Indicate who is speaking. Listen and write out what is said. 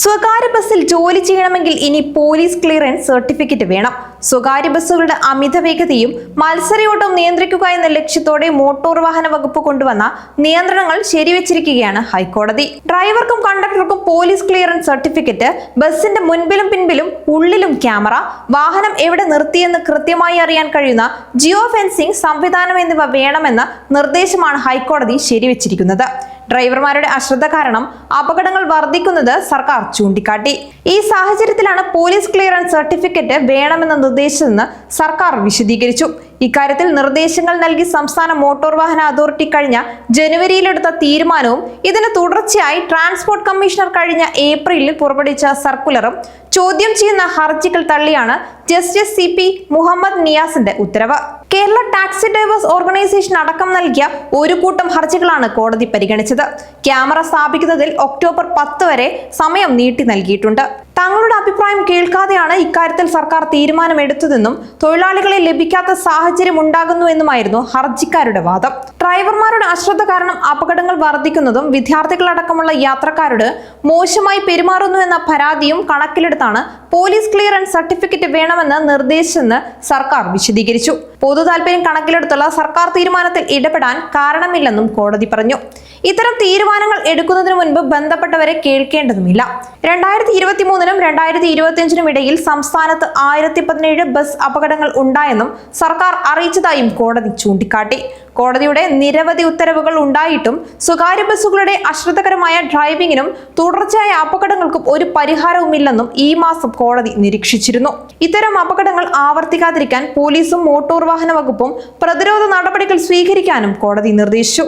Speaker 1: സ്വകാര്യ ബസ്സിൽ ജോലി ചെയ്യണമെങ്കിൽ ഇനി പോലീസ് ക്ലിയറൻസ് സർട്ടിഫിക്കറ്റ് വേണം. സ്വകാര്യ ബസ്സുകളുടെ അമിത വേഗതയും മത്സരയോട്ടം നിയന്ത്രിക്കുക എന്ന ലക്ഷ്യത്തോടെ മോട്ടോർ വാഹന വകുപ്പ് കൊണ്ടുവന്ന നിയന്ത്രണങ്ങൾ ശരിവെച്ചിരിക്കുകയാണ് ഹൈക്കോടതി. ഡ്രൈവർക്കും കണ്ടക്ടർക്കും പോലീസ് ക്ലിയറൻസ് സർട്ടിഫിക്കറ്റ് ബസ്സിന്റെ മുൻപിലും പിൻപിലും ഉള്ളിലും ക്യാമറ വാഹനം എവിടെ നിർത്തിയെന്ന് കൃത്യമായി അറിയാൻ കഴിയുന്ന ജിയോ ഫെൻസിംഗ് സംവിധാനം എന്നിവ വേണമെന്ന നിർദ്ദേശമാണ് ഹൈക്കോടതി ശരിവെച്ചിരിക്കുന്നത്. ഡ്രൈവർമാരുടെ അശ്രദ്ധ കാരണം അപകടങ്ങൾ വർദ്ധിക്കുന്നത് സർക്കാർ ചൂണ്ടിക്കാട്ടി. ഈ സാഹചര്യത്തിലാണ് പോലീസ് ക്ലിയറൻസ് സർട്ടിഫിക്കറ്റ് വേണമെന്ന നിർദ്ദേശിച്ചതെന്ന് സർക്കാർ വിശദീകരിച്ചു. ഇക്കാര്യത്തിൽ നിർദ്ദേശങ്ങൾ നൽകി സംസ്ഥാന മോട്ടോർ വാഹന അതോറിറ്റി കഴിഞ്ഞ ജനുവരിയിലെടുത്ത തീരുമാനവും ഇതിന് തുടർച്ചയായി ട്രാൻസ്പോർട്ട് കമ്മീഷണർ കഴിഞ്ഞ ഏപ്രിലിൽ പുറപ്പെടുവിച്ച സർക്കുലറും ചോദ്യം ചെയ്യുന്ന ഹർജികൾ തള്ളിയാണ് ജസ്റ്റിസ് സി പി മുഹമ്മദ് നിയാസിന്റെ ഉത്തരവ്. കേരള ടാക്സി ഡ്രൈവേഴ്സ് ഓർഗനൈസേഷൻ അടക്കം നൽകിയ ഒരു കൂട്ടം ഹർജികളാണ് കോടതി പരിഗണിച്ചത്. ക്യാമറ സ്ഥാപിക്കുന്നതിൽ ഒക്ടോബർ പത്ത് വരെ സമയം നീട്ടി നൽകിയിട്ടുണ്ട്. തങ്ങളുടെ അഭിപ്രായം കേൾക്കാതെയാണ് ഇക്കാര്യത്തിൽ സർക്കാർ തീരുമാനമെടുത്തതെന്നും തൊഴിലാളികളെ ലഭിക്കാത്ത സാഹചര്യം ഉണ്ടാകുന്നു എന്നുമായിരുന്നു ഹർജിക്കാരുടെ വാദം. ഡ്രൈവർമാരുടെ അശ്രദ്ധ കാരണം അപകടങ്ങൾ വർദ്ധിക്കുന്നതും വിദ്യാർത്ഥികളടക്കമുള്ള യാത്രക്കാരോട് മോശമായി പെരുമാറുന്നു എന്ന പരാതിയും കണക്കിലെടുത്താണ് പോലീസ് ക്ലിയറൻസ് സർട്ടിഫിക്കറ്റ് വേണമെന്ന് നിർദ്ദേശിച്ചെന്ന് സർക്കാർ വിശദീകരിച്ചു. പൊതു താൽപര്യം കണക്കിലെടുത്തുള്ള സർക്കാർ തീരുമാനത്തിൽ ഇടപെടാൻ കാരണമില്ലെന്നും കോടതി പറഞ്ഞു. ഇത്തരം തീരുമാനങ്ങൾ എടുക്കുന്നതിന് മുൻപ് ബന്ധപ്പെട്ടവരെ കേൾക്കേണ്ടതുമില്ല. രണ്ടായിരത്തി ഇരുപത്തി മൂന്നിനും രണ്ടായിരത്തി ഇരുപത്തിയഞ്ചിനും ഇടയിൽ സംസ്ഥാനത്ത് ആയിരത്തി പതിനേഴ് ബസ് അപകടങ്ങൾ ഉണ്ടായെന്നും സർക്കാർ അറിയിച്ചതായും കോടതി ചൂണ്ടിക്കാട്ടി. കോടതിയുടെ നിരവധി ഉത്തരവുകൾ ഉണ്ടായിട്ടും സ്വകാര്യ ബസ്സുകളുടെ അശ്രദ്ധകരമായ ഡ്രൈവിംഗിനും തുടർച്ചയായ അപകടങ്ങൾക്കും ഒരു പരിഹാരവുമില്ലെന്നും ഈ മാസം കോടതി നിരീക്ഷിച്ചിരുന്നു. ഇത്തരം അപകടങ്ങൾ ആവർത്തിക്കാതിരിക്കാൻ പോലീസും മോട്ടോർ വാഹന വകുപ്പും പ്രതിരോധ നടപടികൾ സ്വീകരിക്കാനും കോടതി നിർദ്ദേശിച്ചു.